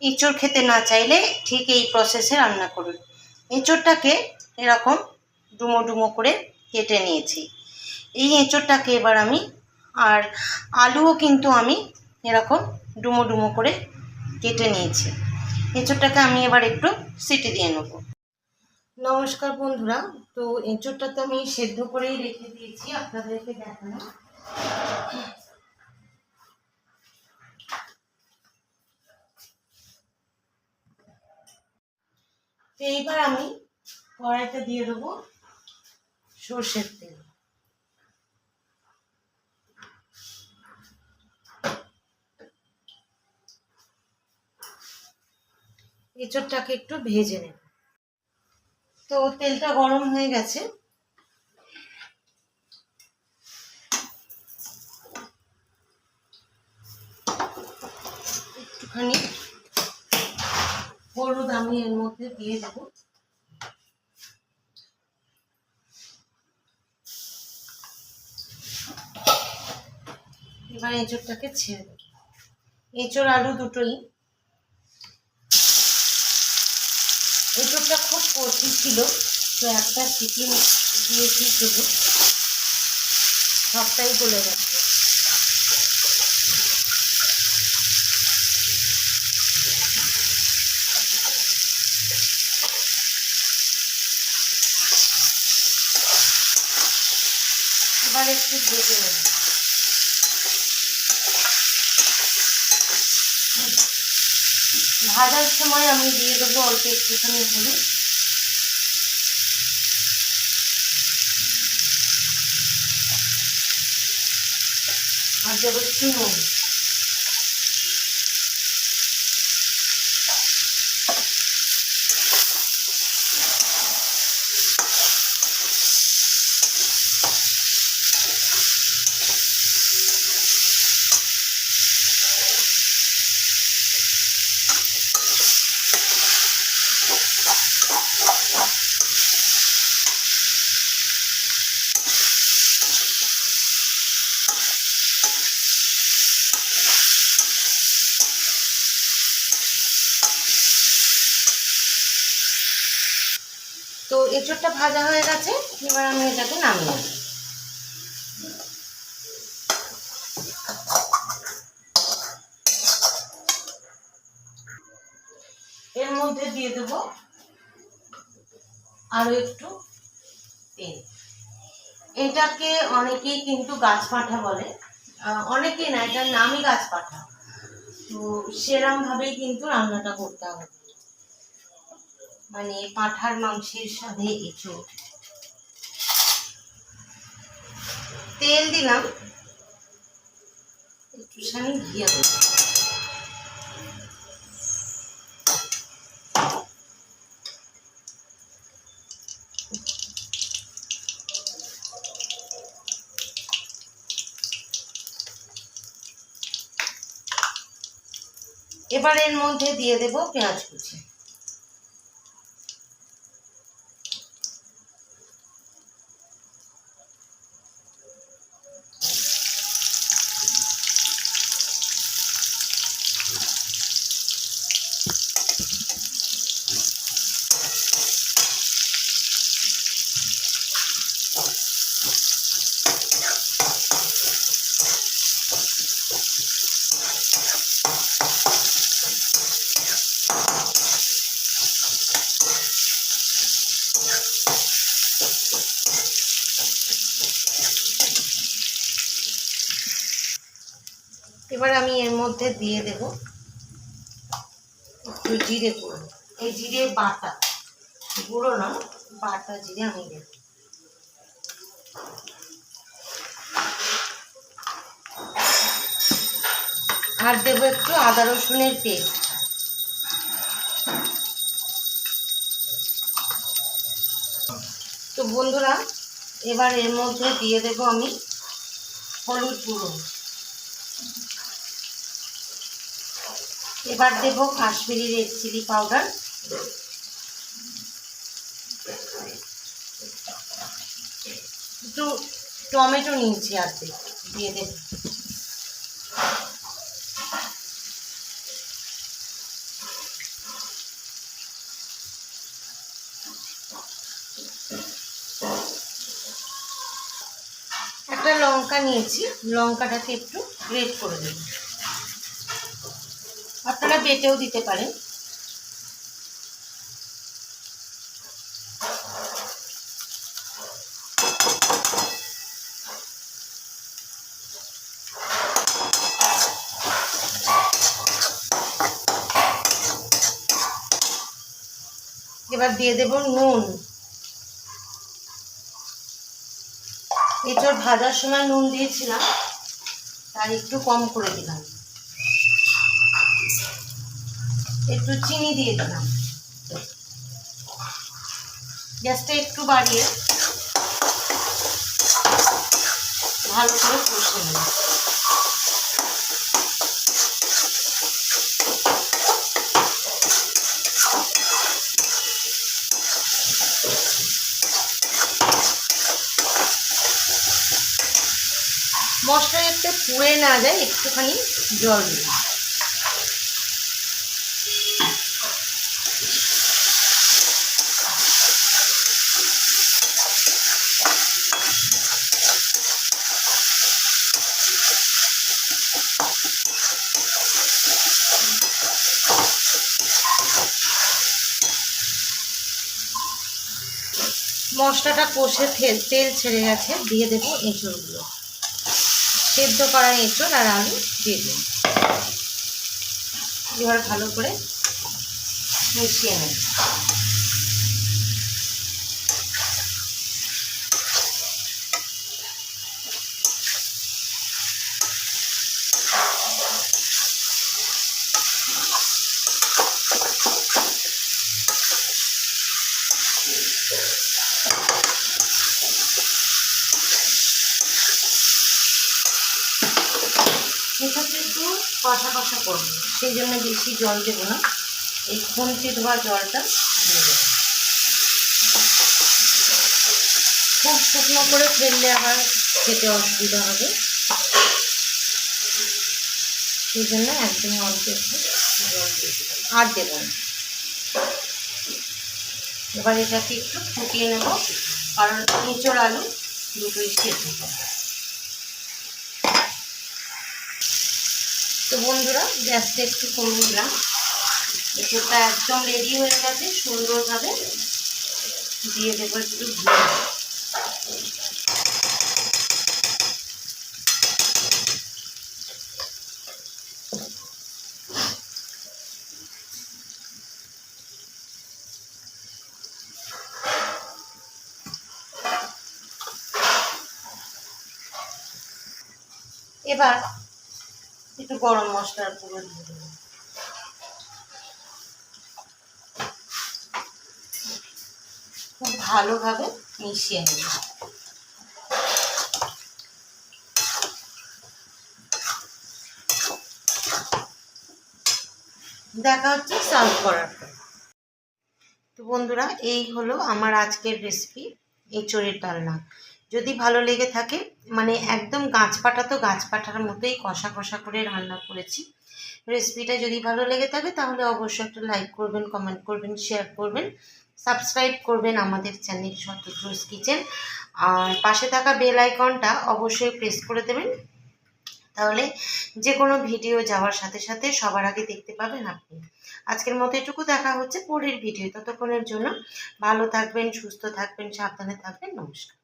এঁচড় খেতে না চাইলে ঠিক এই প্রসেসে রান্না করুন। এঁচড়টাকে এরকম ডুমো ডুমো করে কেটে নিয়েছি। এই এঁচড়টাকে এবার আমি আর আলুও কিন্তু আমি এরকম ডুমো ডুমো করে কেটে নিয়েছি। এঁচড়টাকে আমি এবার একটু সিটি দিয়ে নেব। নমস্কার বন্ধুরা, তো এঁচড়টা তো আমি সেদ্ধ করেই রেখে দিয়েছি, আপনাদেরকে দেখানো তো এইবার আমি কড়াইতে দিয়ে দেবো সর্ষের তেল। এঁচড়টাকে একটু ভেজে নেব। তো তেলটা গরম হয়ে গেছে। একটুখানি হলুদ আমি এর মধ্যে দিয়ে দেব। এবার এঁচড়টাকে ছেড়ে দেব। এঁচড় আলু দুটোই। এঁচড়টা খুব কচি ছিল, তো একটা সিটি দিয়েছি শুধু। সবটাই গলে গেছে। এবার একটু ভেজে নেব। ভাজার সময় আমি দিয়ে দেবো অল্প একটুখানি হলুদ। আর দেবো একটু নুন। তো এঁচড়টা ভাজা হয়ে গেছে, এবার আমি এটাকে নামিয়ে এর মধ্যে দিয়ে দেব আরও একটু তেল। এটাকে অনেকেই কিন্তু গাছ পাঠা বলে। অনেকেই না এটার নামই গাছ পাঠা। তো সেরম ভাবেই কিন্তু রান্নাটা করতে হবে। মানে পাঁঠার মাংসের সাথে এঁচড় তেল দিলাম। একটুখানি দেবো এবার এর মধ্যে দিয়ে দেব পেঁয়াজ কুচি। এবার আমি এর মধ্যে দিয়ে দেব একটু জিরে গুঁড়ো। এই জিরে বাটা। গুঁড়ো না, বাটা জিরে আমি দেব। আর দেবো একটু আদা রসুনের পেস্ট। তো বন্ধুরা, এবার এর মধ্যে দিয়ে দেবো আমি হলুদ গুঁড়ো। এবার দেব কাশ্মীরি রেড চিলি পাউডার। একটু টমেটো নিয়েছি আর দিয়ে দেব। একটা লঙ্কা নিয়েছি, লঙ্কাটাকে একটু গ্রেট করে দেবো। আপনারা বেটেও দিতে পারেন। এবার দিয়ে দেব নুন। এঁচড় ভাজার সময় নুন দিয়েছিলাম তার একটু কম করে দিলাম। একটু চিনি দিয়ে দিলাম। গ্যাসটা একটু বাড়িয়ে ভালো করে কষে নেব। মশলা একটু পুড়ে না যায়, একটুখানি জল দিলাম। মশলাটা কষে তেল ছেড়ে গেছে, দিয়ে দেবো এঁচড়গুলো। সেদ্ধ করা এঁচড় আর আলু দিয়ে দিন এবার ভালো করে মিশিয়ে নেব। এটাকে একটু কষা কষা করব। সেই জন্য বেশি জল দেবো না। এই খুন্তি ধোয়া জলটা দেবো। খুব শুকনো করে ফেললে আবার খেতে অসুবিধা হবে। সেই জন্য একদম অল্প একটু জল দিয়ে দিলাম আর দেবো না। এবার এটাকে একটু ফুটিয়ে নেব। কারণ এঁচড় আলু দুটোই সেদ্ধ করব তো বন্ধুরা, গ্যাসটা একটু কমিয়ে দিলাম এঁচড়টা একদম রেডি হয়ে গেছে, সুন্দরভাবে দিয়ে দেবো একটু এবার একটু গরম মশলার গুঁড়ো দিয়ে খুব ভালোভাবে মিশিয়ে নেব। দেখা হচ্ছে সার্ভ করার পর। তো বন্ধুরা, এই হলো আমার আজকের রেসিপি এঁচড়ের ডালনা। যদি ভালো লেগে থাকে মানে একদম গাছ পাটা তো গাছ পাটার মতোই কষা কষা করে রান্না করেছি। রেসিপিটা যদি ভালো লেগে থাকে তাহলে অবশ্যই একটা লাইক করবেন কমেন্ট করবেন শেয়ার করবেন সাবস্ক্রাইব করবেন আমাদের চ্যানেল শতদ্রোজ কিচেন আর পাশে থাকা বেল আইকনটা অবশ্যই প্রেস করে দেবেন। তাহলে যে কোনো ভিডিও যাওয়ার সাথে সাথে সবার আগে দেখতে পাবেন আপনি। আজকের মতো এটুকু, দেখা হচ্ছে পরের ভিডিও ততক্ষণের জন্য ভালো থাকবেন, সুস্থ থাকবেন, সাবধানে থাকবেন। নমস্কার।